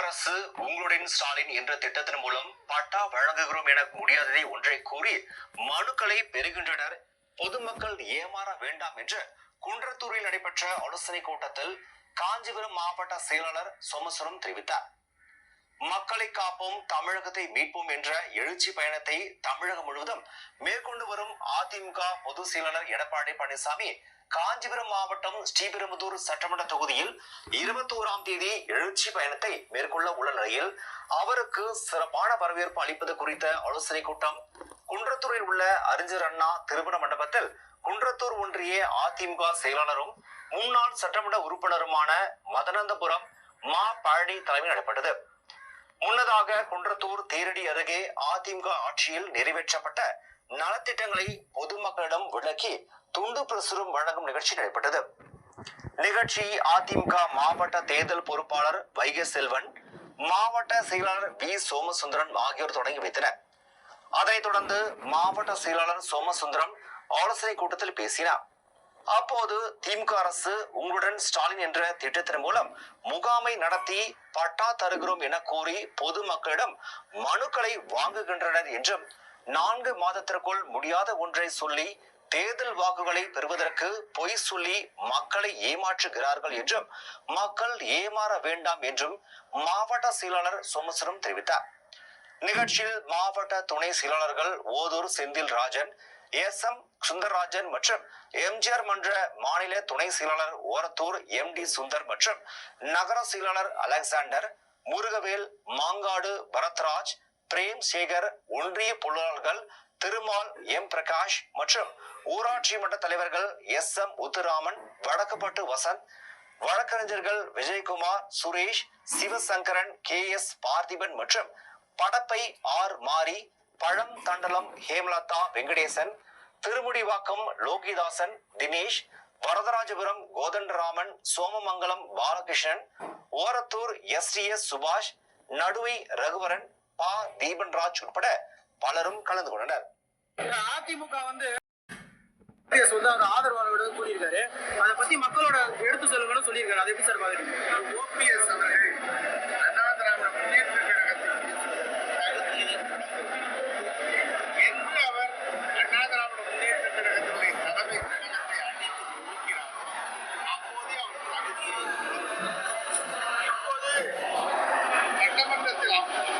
அரசு உங்களுடன் ஸ்டாலின் என்ற திட்டத்தின் மூலம் பட்டா வழங்குகிறோம் என முடியாததை ஒன்றை கூறி மனுக்களை பெறுகின்றனர். பொதுமக்கள் ஏமாற வேண்டாம் என்று குன்றத்தூரில் நடைபெற்ற ஆலோசனை கூட்டத்தில் காஞ்சிபுரம் மாவட்ட செயலாளர் சோமசுரம் தெரிவித்தார். மக்களை காப்போம் தமிழகத்தை மீட்போம் என்ற எழுச்சி பயணத்தை தமிழகம் முழுவதும் மேற்கொண்டு வரும் அதிமுக பொதுச் செயலாளர் எடப்பாடி பழனிசாமி காஞ்சிபுரம் மாவட்டம் ஸ்ரீபெரும்புதூர் சட்டமன்ற தொகுதியில் இருபத்தோராம் தேதி எழுச்சி பயணத்தை மேற்கொள்ள உள்ள நிலையில் அவருக்கு சிறப்பான வரவேற்பு அளிப்பது குறித்த ஆலோசனை கூட்டம் குன்றத்தூரில் உள்ள அறிஞர் அண்ணா திருமண மண்டபத்தில் குன்றத்தூர் ஒன்றிய அதிமுக செயலாளரும் முன்னாள் சட்டமன்ற உறுப்பினருமான மதனந்தபுரம் மா பழனி தலைமையில் நடைபெற்றது. முன்னதாக குன்றத்தூர் தேரடி அருகே அதிமுக ஆட்சியில் நிறைவேற்றப்பட்ட நலத்திட்டங்களை பொதுமக்களிடம் விளக்கி துண்டு பிரசுரம் வழங்கும் நிகழ்ச்சி நடைபெற்றது. நிகழ்ச்சி அதிமுக மாவட்ட தேர்தல் பொறுப்பாளர் வைகை செல்வன் மாவட்ட செயலாளர் வி சோமசுந்தரன் ஆகியோர் தொடங்கி வைத்தனர். அதைத் தொடர்ந்து மாவட்ட செயலாளர் சோமசுந்தரம் ஆலோசனை கூட்டத்தில் பேசினார். அப்போது திமுக அரசு உங்களுடன் ஸ்டாலின் என்ற திட்டத்தின் மூலம் முகாமை நடத்தி பட்டா தருகிறோம் என கூறி பொதுமக்களிடம் மனுக்களை வாங்குகின்றனர் என்றும் நான்கு மாதத்திற்குள் முடியாத ஒன்றை சொல்லி தேர்தல் வாக்குகளை பெறுவதற்கு பொய் சொல்லி மக்களை ஏமாற்றுகிறார்கள் என்றும் மக்கள் ஏமாற வேண்டாம் என்றும் மாவட்ட செயலாளர் சோமசுரம் தெரிவித்தார். நிகழ்ச்சியில் மாவட்ட துணை செயலாளர்கள் ஓதூர் செந்தில் ராஜன் எஸ் எம் சுந்தரராஜன் மற்றும் எம்ஜிஆர் மன்ற மாநில துணை செயலாளர் ஓரத்தூர் எம் டி சுந்தர் மற்றும் நகர செயலாளர் அலெக்சாண்டர் முருகவேல் மாங்காடு பரத்ராஜ் பிரேம் சேகர் ஒன்றிய பொருளாளர்கள் திருமால் எம் பிரகாஷ் மற்றும் ஊராட்சி மன்ற தலைவர்கள் எஸ் எம் முத்துராமன் வடக்குப்பட்டு வசந்த் வழக்கறிஞர்கள் விஜயகுமார் சுரேஷ் சிவசங்கரன் கே எஸ் பார்த்திபன் மற்றும் படப்பை ஆர் மாரி பழம் Thandalam Hemalatha Venkatesan Thirumudivakkam Lohithasan Dinesh Varadharajapuram Kothandaraman Somamangalam Balakrishnan Orathur S T S Subash Naduvai Raghuvaran பா. தீபன்ராஜ் உட்பட பலரும் கலந்து கொண்டனர். அதிமுக வந்து வந்து அவர் கூறியிருக்காரு அதை பத்தி மக்களோட எடுத்து சொல்லுங்கன்னு சொல்லியிருக்காரு. அதை எப்படி சார் பாக்குறீங்க? அவர்